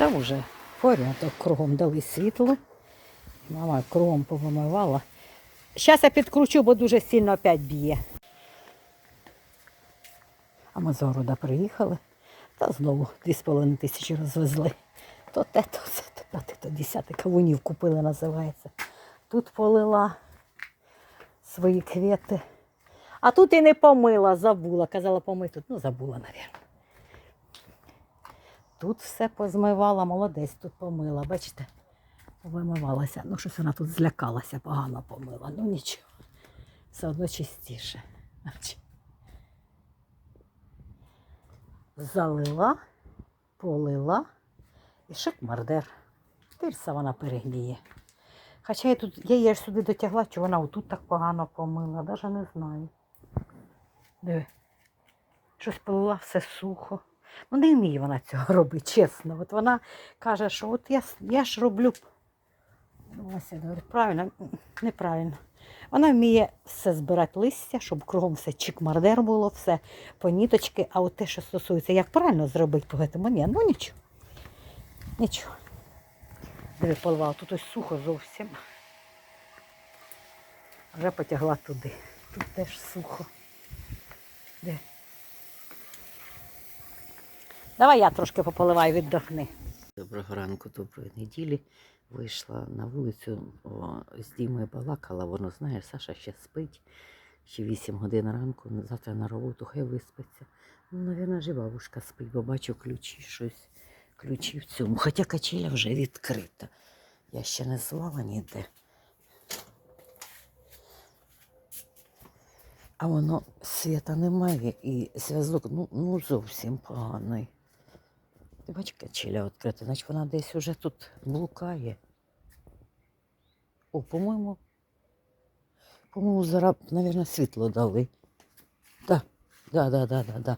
Все вже порядок, кругом дали світло. Мама кругом повимивала. Зараз я підкручу, бо дуже сильно опять б'є. А ми з города приїхали, та знову 2,5 тисячі розвезли. То те, то це, то п'яте, то десяте. Кавунів купили, називається. Тут полила свої квіти. А тут і не помила, забула. Казала помити. Ну, забула, мабуть. Тут все позмивала, молодець, тут помила, бачите, вимивалася. Ну, щось вона тут злякалася, погано помила. Ну нічого. Все одно чистіше. Залила, полила і шик-мардер. Тирса вона перегніє. Хоча я тут, я її аж сюди дотягла, чи вона отут так погано помила, навіть не знаю. Диви. Щось полила все сухо. Ну, не вміє вона цього робити, чесно. От вона каже, що от я, я ж роблю. Ну, Вася говорить, правильно, неправильно. Вона вміє все збирати листя, щоб кругом все чик-мардер було, все по ніточки. А от те, що стосується, як правильно зробити по цьому, ні, ну нічого. Нічого. Диви, полива, тут ось сухо зовсім. Вже потягла туди. Тут теж сухо. Де? Давай я трошки пополиваю, віддохни. Доброго ранку, доброї неділі. Вийшла на вулицю, о, з Дімою балакала, воно знає, Саша ще спить. Ще 8 годин ранку, завтра на роботу, хай виспиться. Ну, навірно, ж і бабушка спить, бо бачу ключі, щось, ключі в цьому. Хоча качеля вже відкрита. Я ще не звала ніде. А воно свята немає і зв'язок ну, ну зовсім поганий. Ти бачиш, качеля відкрита, значить вона десь уже тут блукає. О, по-моєму, по-моєму, зараз, мабуть, світло дали. Так, да, да, да, да, да.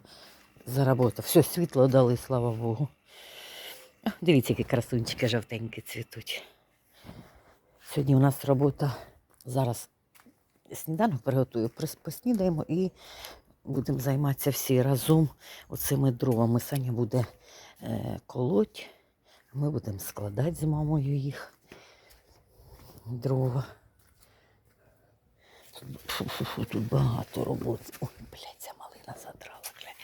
Заработав. Все, світло дали, слава Богу. Дивіться, які красунчики жовтенькі цвітуть. Сьогодні у нас робота. Зараз сніданок приготую, поснідаємо і будемо займатися всі разом оцими дровами. Саня буде колоть, а ми будемо складати з мамою їх. Дрова. Тут, багато роботи. Ой, блядь, ця малина задрала. Блядь.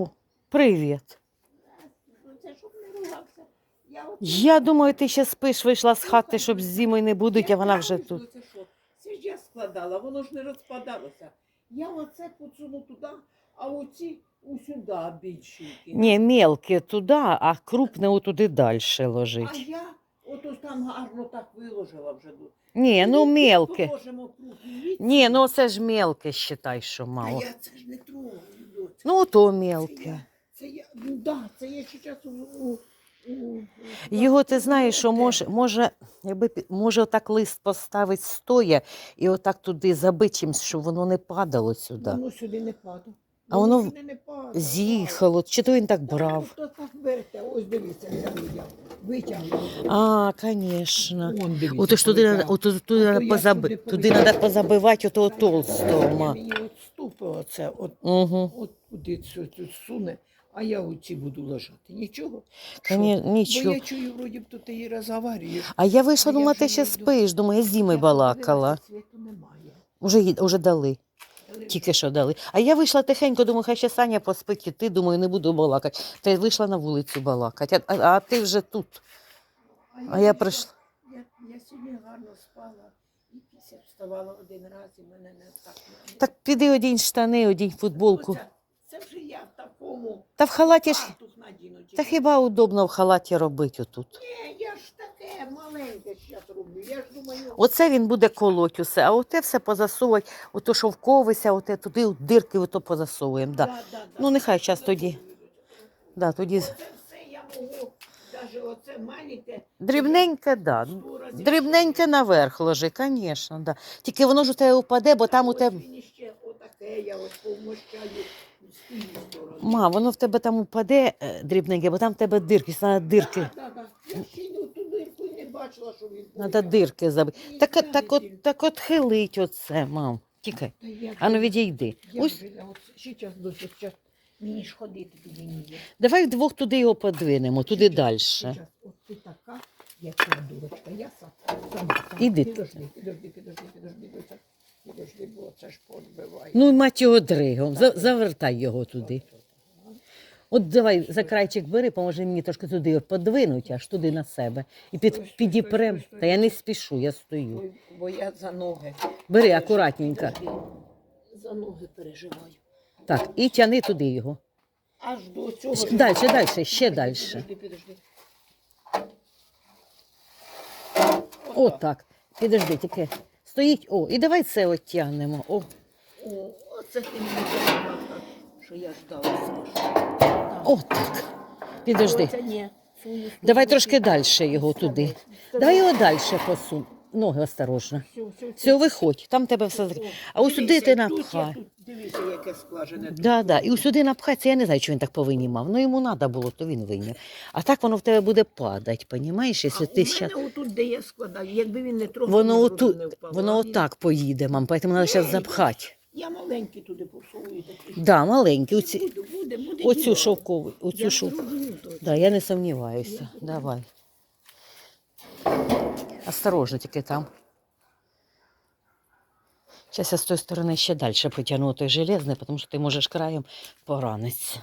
О, привіт. Я думаю, ти ще спиш, вийшла з хати, щоб з зимою не будуть, а вона вже тут. Це ж я складала, воно ж не розпадалося. Я оце поцуну туди, а оці усюди більші. Ні, мелке туди, а крупне отуди далі А я ото там гарно так виложила вже. Ні, ну І тут мелке. положимо крупні. Ні, ну це ж мелке, считай, що Та мало. я це ж не трогаю. доця. Ну, то Це мелке. я, це я, ну да, це я зараз у, у, у, Його ти знаєш, що може, може, якби може отак лист поставити стоя і отак туди забити чимсь, щоб воно не падало сюди. Воно сюди не падає. А воно не. З'їхало. Чи то він так брав? Так берете, ось дивіться, я витягну. Витягну. А, звісно. Вон, дивіться, Ото ж туди, надо- ото туди, надо я позаби... туди туди треба позабивати отого толстого. Мені от ступи оце, от, Угу. от куди це тут суне, а я оці буду лежати. Нічого? Та Що? ні, Бо нічого. я чую, вроді б тут і розговорюєш. А я вийшла, А я вже ти ще не йду. спиш. Думаю, я з Дімою балакала. Світу немає. Уже, ї- уже дали. Але Тільки що дали. А я вийшла тихенько, думаю, хай ще Саня поспить, і ти, думаю, не буду балакати. Та й вийшла на вулицю балакати. А, а, а ти вже тут. А я прийшла. Я, я сьогодні гарно спала і після вставала один раз, і мене не так. не- Так піди одінь штани, одінь футболку. Оце- Це вже я такому. Та в халаті ж. надіну Та хіба удобно в халаті робити отут? Ні, я ж таке маленьке зараз роблю. Я ж думаю, Оце він буде колоть усе, а оте все позасовувати, ото шовковися, оте туди от дирки ото позасовуємо. Да. да, да. Ну, нехай щас тоді. Да, тоді з- все я можу, навіть оце маленьке. дрібненьке, да. Дрібненьке наверх ложи, звісно, да. Тільки воно ж у тебе впаде, бо там у Ось тебе. іще отаке, я ось повмощаю. Ма, воно в тебе там упаде е, дрібненьке, бо там в тебе дирки, треба дирки. Так, так, так. Я ще й ну, ту дирку й не бачила, що він Треба дирки забити. Ні, Так, я так, от, так от хилить оце, мам. Тікай. Та я Ану відійди. Я Ось вже, от зараз до зараз мені ж ходити туди ніяк. давай вдвох туди його подвинемо, туди далі. От ти така, як я дурочка, я сам. сам, сам. Іди. Підожди, підожди, підожди, це ж подбиває. Ну, мать його дригом, за- завертай його туди. От давай за крайчик бери, поможи мені трошки туди його подвинути, аж туди на себе. І під, підіпрем. Та я не спішу, я стою. Бо я за ноги. Бери акуратненько. За ноги переживаю. Так, і тяни туди його. Аж до цього. Дальше, дальше, ще Підожди, дальше. Підожди, підожди. Отак. Підожди, тільки стоїть. О, і давай це оттягнемо. О, О, оце ти мені що я ждала. Підожди. Оце ні. Свою сторону Давай трошки далі його туди. Давай його далі посунь. Ноги осторожно. Все, все, Все, виходь, там тебе все зак- А ось сюди ти напхай. Дивися, яке скважене. Да, да. І сюди напхай, це я не знаю, що він так повинімав. Ну йому треба було, то він виняв. А так воно в тебе буде падати, понімаєш? А Якщо у ти мене щас... отут, де я складаю, якби він не трохи Воно не отут, не впав. воно він- отак поїде, мам, тому треба зараз запхати. Я маленький туди посовую такий. Да, маленький, оці, Буде, буде, буде оцю діло. шовкову, оцю Я шовку. то. Да, я не сумніваюся. Давай. Осторожно тільки там. Зараз я з тої сторони ще далі потягну той железний, тому що ти можеш краєм поранитися.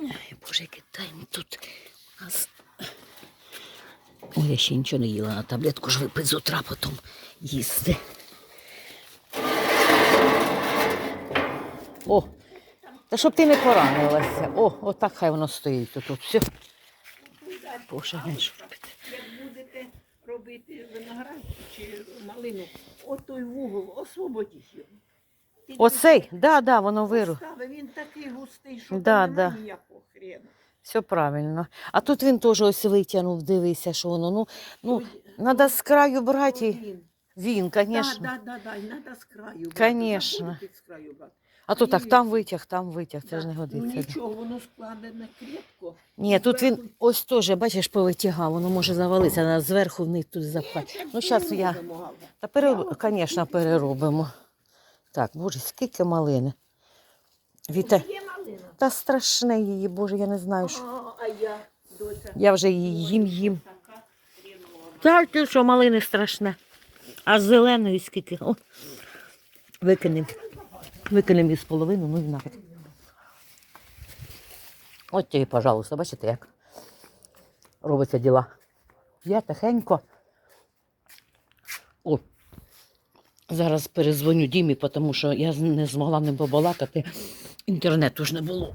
Ой, Боже, який тайм тут. у нас. Ой, я ще нічого не їла на таблетку ж випить з утра потім їсти. О, та щоб ти не поранилася. О, отак хай воно стоїть тут. Все. Боже, не ж робити. Як будете робити виноград чи малину, от той вугол, освободіть його. Тільки Оцей, да, да, воно виру. він такий густий, що Да, там да. ніякого хрена. Все правильно. А тут він теж ось витягнув, дивися, що воно. Ну, ну, треба з краю брати. Він, звісно. да, да, і треба з краю брати. Конечно. Забудете з краю брати. А то так там витяг, там витяг, це ж не Ну годиться. нічого, воно складене крепко. Ні, тут він ось теж, бачиш, повитягав, воно може завалитися, треба зверху вниз тут запхати. Ну, зараз я. Та перероб... звісно, переробимо. Так, боже, скільки малини. Віта. Та страшне її, боже, я не знаю. Що... А, я. Я вже її їм їм. Така хренова. Та ти що, малини страшне. А зеленої скільки? О, викинемо. Викинемо із половину, ну і нафіг. От тобі, пожалуйста, бачите, як робиться діла. Я тихенько. О, зараз перезвоню Дімі, тому що я не змогла ним побалакати. Інтернету ж не було.